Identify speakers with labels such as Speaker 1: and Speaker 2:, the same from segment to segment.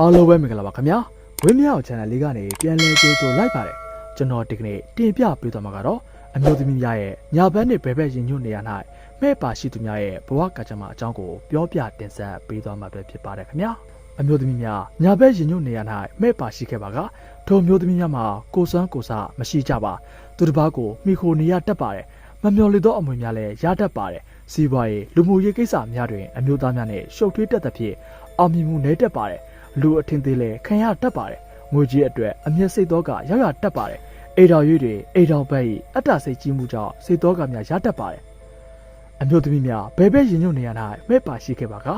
Speaker 1: အားလုံးပဲမင်္ဂလာပါခင်ဗျာဝင်းမြောက် channel လေးကနေပြန်လဲကြိုးကြိုလိုက်ပါတယ်ကျွန်တော်ဒီကနေ့တင်ပြပေးသွားမှာကတော့အမျိုးသမီးများရဲ့ညာဘက်နဲ့ဘဲဘက်ရင်ညွတ်နေရ၌မဲ့ပါရှိသူများရဲ့ဘဝကကြမ္မာအကြောင်းကိုပြောပြတင်ဆက်ပေးသွားမှာပဲဖြစ်ပါတယ်ခင်ဗျာအမျိုးသမီးများညာဘက်ရင်ညွတ်နေရ၌မဲ့ပါရှိခဲ့ပါကထိုအမျိုးသမီးများမှာကိုစွမ်းကိုစားမရှိကြပါသူတစ်ပါးကိုမိခိုနေရတတ်ပါတယ်မမျော်လင့်သောအမွေများလည်းရတတ်ပါတယ်စီးပွားရေးလူမှုရေးကိစ္စများတွင်အမျိုးသားများနဲ့ရှုပ်ထွေးတတ်သဖြင့်အောင်မြင်မှုနေတတ်ပါတယ် လူအထင်သေးလဲခံရတတ်ပါတယ်ငွေကြီးအတွက်အမျက်စိတ်တော့ကရောက်ရတတ်ပါတယ်အိမ်တော်ရွေးတွေအိမ်တော်ဘက်ဤအတ္တစိတ်ကြီးမှုကြောင့်စိတ်တော့ကများရတတ်ပါတယ်အမျိုးသမီးများဘယ်ဘက်ရင်ညွတ်နေရ၌မဲ့ပါရှိခဲ့ပါက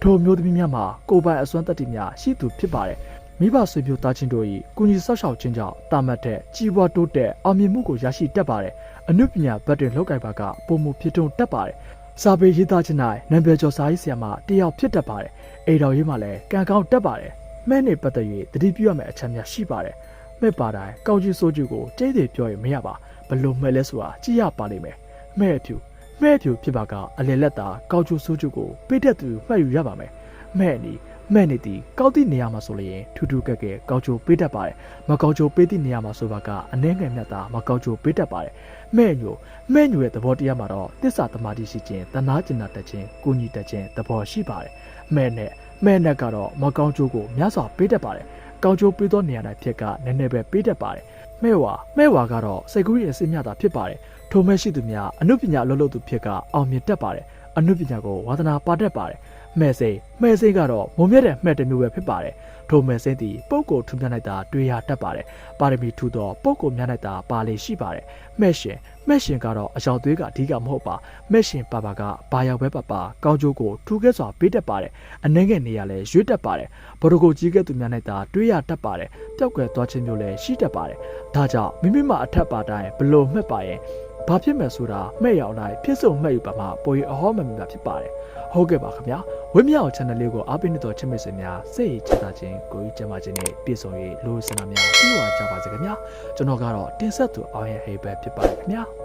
Speaker 1: ထိုအမျိုးသမီးများမှာကိုယ်ပိုင်အစွမ်းတတ္တိများရှိသူဖြစ်ပါတယ်မိဘဆွေမျိုးသားချင်းတို့၏ကုညီဆောက်ရှောက်ခြင်းကြောင့်တာမတ်တဲ့ကြီးပွားတိုးတက်အောင်မြင်မှုကိုရရှိတတ်ပါတယ်အနုပညာဘက်တွင်လောက်ကိုက်ပါကပုံမှုဖြစ်ထွန်းတတ်ပါတယ် စာပေရေးသားခြင်း၌နံပါတ်ကျော်စာရေးဆရာမတယောက်ဖြစ်တတ်ပါတယ်အိမ်တော်ရေးမှာလည်းကံကောင်းတတ်ပါတယ်မဲ့နဲ့ပတ်သက်၍တတိပြုရမယ့်အချက်များရှိပါတယ်။မဲ့ပါတိုင်းကောက်ကျူးစိုးကျူးကိုကျိတ်သေးပြောရင်မရပါဘလို့မဲ့လဲဆိုတာကြည့်ရပါလိမ့်မယ်။မဲ့အဖြူမဲ့အဖြူဖြစ်ပါကအလယ်လက်သာကောက်ကျူးစိုးကျူးကိုပေးတတ်သူမှတ်ယူရပါမယ်။မဲ့အနီ မဲ့နေသည်ကောက်သည့်နေရာမှာဆိုလျင်ထူးထူးကဲကဲကောက်ကျိုးပေးတတ်ပါတယ်။မကောက်ကျိုးပေးသည့်နေရာမှာဆိုပါကအနှဲငယ်မြတ်တာမကောက်ကျိုးပေးတတ်ပါတယ်။မဲ့ညိုမဲ့ညိုရဲ့သဘောတရားမှာတော့တစ္ဆာသမာဓိရှိခြင်းတနာကျင်နာတတ်ခြင်းကိုညီတတ်ခြင်းသဘောရှိပါတယ်။မဲ့နဲ့မဲ့နဲ့ကတော့မကောင်းကျိုးကိုများစွာပေးတတ်ပါတယ်။ကောင်းကျိုးပေးသောနေရာတိုင်းဖြစ်ကနည်းနည်းပဲပေးတတ်ပါတယ်။မဲ့ဝါမဲ့ဝါကတော့စိတ်ကူးရဲ့အစိမ်းမြတာဖြစ်ပါတယ်။ထိုမဲ့ရှိသူများအနုပညာအလုပ်လုပ်သူဖြစ်ကအောင်မြင်တတ်ပါတယ်။အနုပညာကိုဝါသနာပါတတ်ပါတယ်။ မဲ့စိန်မဲ့စိန်ကတော့မုံမြတ်တဲ့မှတ်တစ်မျိုးပဲဖြစ်ပါတယ်။ထိုမဲ့စိန်သည်ပုပ်ကိုထူးမြတ်လိုက်တာတွေ့ရတတ်ပါတယ်။ပါရမီထူသောပုပ်ကိုမြတ်လိုက်တာပါလေရှိပါတယ်။မဲ့ရှင်မဲ့ရှင်ကတော့အယောက်သွေးကအဓိကမဟုတ်ပါမဲ့ရှင်ပါပါကဘာရောက်ပဲပါပါကောင်းကျိုးကိုထူးကဲစွာပေးတတ်ပါတယ်အနှဲငယ်နေရလဲရွေးတတ်ပါတယ်ဘော်ဒကိုကြီးကဲသူများနဲ့သာတွေးရတတ်ပါတယ်ပျောက်ကွယ်သွားခြင်းမျိုးလည်းရှိတတ်ပါတယ်ဒါကြောင့်မိမိမှာအထက်ပါတိုင်းဘလို့မှတ်ပါရင် ဘာဖြစ်မယ်ဆိုတာမှဲ့ရောက်တိုင်းဖြစ်စုံမှဲ့ယူပါမှပေါ်ရအဟောမမြင်တာဖြစ်ပါတယ်ဟုတ်ကဲ့ပါခင်ဗျာဝင်းမြောက် channel လေးကိုအားပေးနေတော့ချစ်မိတ်ဆွေများစိတ်ရည်ချမ်းသာခြင်းကိုယ်ကြီးကျမ်းမာခြင်းနဲ့ပြည့်စုံ၍လိုစင်တာများပြည့်ဝကြပါစေခင်ဗျာကျွန်တော်ကတော့တင်ဆက်သူအောင်ရဲ့ဟေဘယ်ဖြစ်ပါတယ်ခင်ဗျာ